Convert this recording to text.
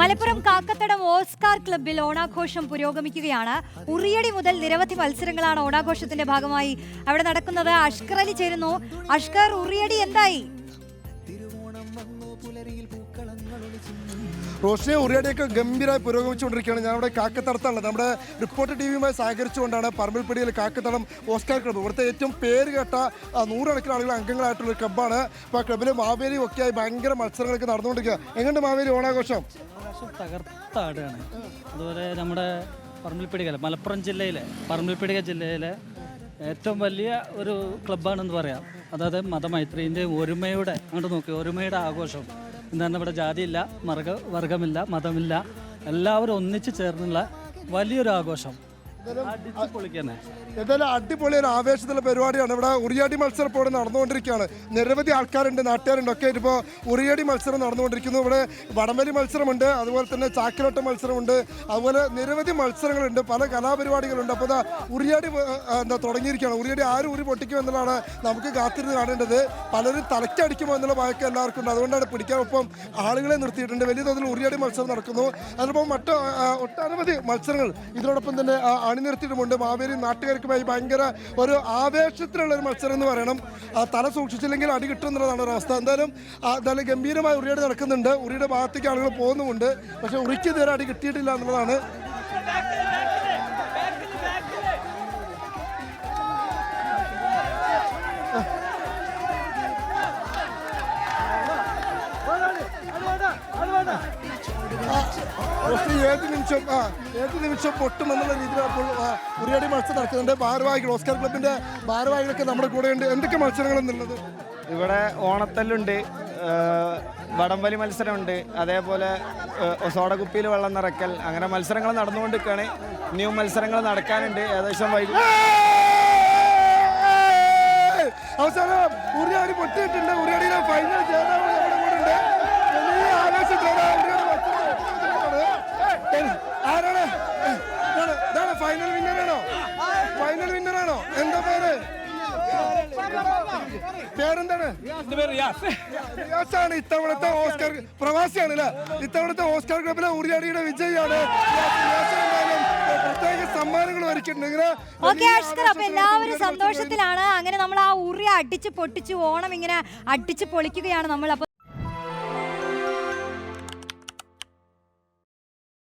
Malappuram Kakkathadam Oscar ക്ലബിൽ ഓണാഘോഷം പുരോഗമിക്കുകയാണ്. ഉറിയടി മുതൽ നിരവധി മത്സരങ്ങളാണ് ഓണാഘോഷത്തിന്റെ ഭാഗമായി അവിടെ നടക്കുന്നത്. അഷ്കർ അലി ചേരുന്നു. അഷ്കർ ഉറിയടി എന്തായി? റോഷനെ ഉറിയടിയൊക്കെ ഗംഭീരമായി പുരോഗമിച്ചുകൊണ്ടിരിക്കുകയാണ്. ഞാൻ ഇവിടെ കാക്കത്തടത്താണ് നമ്മുടെ റിപ്പോർട്ടർ ടി വിയുമായി സഹകരിച്ചുകൊണ്ടാണ് പറമ്പിൽപ്പടിയിൽ കാക്കത്തടം ഓസ്കാർ ക്ലബ്ബ്. ഇവിടുത്തെ ഏറ്റവും പേര് കേട്ട നൂറുകണക്കിന് ആളുകൾ അംഗങ്ങളായിട്ടുള്ള ക്ലബ്ബാണ്. അപ്പോൾ ആ ക്ലബ്ബിൽ മാവേലിയും ഒക്കെയായി ഭയങ്കര മത്സരങ്ങളൊക്കെ നടന്നുകൊണ്ടിരിക്കുക എങ്ങനെയുണ്ട് മാവേലി ഓണാഘോഷം? പ്രാവശ്യം തകർത്താടുകയാണ് അതുപോലെ നമ്മുടെ പറമ്പിൽപ്പിടിക മലപ്പുറം ജില്ലയിലെ പറമ്പിൽപ്പിടിക ജില്ലയിലെ ഏറ്റവും വലിയ ഒരു ക്ലബ്ബാണെന്ന് പറയാം. അതായത് മതമൈത്രീന്റെയും ഒരുമയുടെ അങ്ങോട്ട് നോക്കി ഒരുമയുടെ ആഘോഷം. എന്താണ് ഇവിടെ ജാതിയില്ല മർഗ വർഗമില്ല മതമില്ല. എല്ലാവരും ഒന്നിച്ച് ചേർന്നുള്ള വലിയൊരു ആഘോഷം. എന്തായാലും അടിപൊളി ഒരു ആവേശത്തിലുള്ള പരിപാടിയാണ്. ഇവിടെ ഉറിയാടി മത്സരം ഇപ്പോൾ ഇവിടെ നടന്നുകൊണ്ടിരിക്കുകയാണ്. നിരവധി ആൾക്കാരുണ്ട് നാട്ടുകാരുണ്ട്. ഒക്കെ ഇപ്പോൾ ഉറിയാടി മത്സരം നടന്നുകൊണ്ടിരിക്കുന്നു. ഇവിടെ വടംവലി മത്സരമുണ്ട് അതുപോലെ തന്നെ ചാക്കിലോട്ട മത്സരമുണ്ട് അതുപോലെ നിരവധി മത്സരങ്ങളുണ്ട് പല കലാപരിപാടികളുണ്ട്. അപ്പോൾ ഇതാ ഉറിയാടി എന്താ തുടങ്ങിയിരിക്കുകയാണ്. ഉറിയാടി ആരും ഉരി പൊട്ടിക്കും എന്നുള്ളതാണ് നമുക്ക് കാത്തിരുന്ന് കാണേണ്ടത്. പലരും തലയ്ക്കടിക്കുമോ എന്നുള്ള ഭയമൊക്കെ എല്ലാവർക്കും ഉണ്ട്. അതുകൊണ്ടാണ് പിടിക്കാൻ ഒപ്പം ആളുകളെ നിർത്തിയിട്ടുണ്ട്. വലിയ തോതിൽ ഉറിയാടി മത്സരം നടക്കുന്നു. അതിനൊപ്പം മറ്റ് ഒട്ടനവധി മത്സരങ്ങൾ. ഇതിനോടൊപ്പം തന്നെ അണിനിർത്തിയിട്ടുമുണ്ട് മാവേലി നാട്ടുകാർക്കുമായി ഭയങ്കര ഒരു ആവേശത്തിലുള്ള ഒരു മത്സരം എന്ന് പറയണം. തല സൂക്ഷിച്ചില്ലെങ്കിൽ അടി കിട്ടും എന്നുള്ളതാണ് ഒരു അവസ്ഥ. എന്തായാലും നല്ല ഗംഭീരമായ ഉറിയുടെ നടക്കുന്നുണ്ട്. ഉറിയുടെ ഭാഗത്തേക്ക് ആളുകൾ പോകുന്നുമുണ്ട്. പക്ഷേ ഉറിക്ക് ഇതുവരെ അടി കിട്ടിയിട്ടില്ല എന്നുള്ളതാണ് ഏത് നിമിഷം ആ ഏത് നിമിഷം പൊട്ടും എന്നുള്ള രീതിയിൽ അപ്പോൾ ആ, ഉറിയടി മത്സരം നടക്കുന്നുണ്ട്. ഭാരവാഹികൾ ഓസ്കാർ ക്ലബിന്റെ ഭാരവാഹികളൊക്കെ നമ്മുടെ കൂടെ ഉണ്ട് എന്തൊക്കെ മത്സരങ്ങളെന്നുള്ളത് ഇവിടെ ഓണത്തല്ലുണ്ട് വടംവലി മത്സരമുണ്ട് അതേപോലെ സോടകുപ്പിയിൽ വെള്ളം നിറയ്ക്കൽ അങ്ങനെ മത്സരങ്ങൾ നടന്നുകൊണ്ടിരിക്കുകയാണ്. ഇനിയും മത്സരങ്ങൾ നടക്കാനുണ്ട്. ഏകദേശം വൈകി അവസാനം ഉറിയാടി പൊട്ടിയിട്ടുണ്ട്. പേരെന്താണ്? റിയാസാണ് ഇത്തവണത്തെ ഓസ്കാർ പ്രവാസിയാണ് അല്ലേ ഇത്തവണത്തെ ഓസ്കാർ ക്ലബിലെ ഉറിയാടിയുടെ വിജയിയാണ്. പ്രത്യേക സമ്മാനങ്ങൾ ഓക്കെ അഷ്കർ അപ്പൊ എല്ലാവരും സന്തോഷത്തിലാണ്. അങ്ങനെ നമ്മൾ ആ ഉറി അടിച്ച് പൊട്ടിച്ച് ഓണം ഇങ്ങനെ അടിച്ച് പൊളിക്കുകയാണ് നമ്മൾ. അപ്പൊ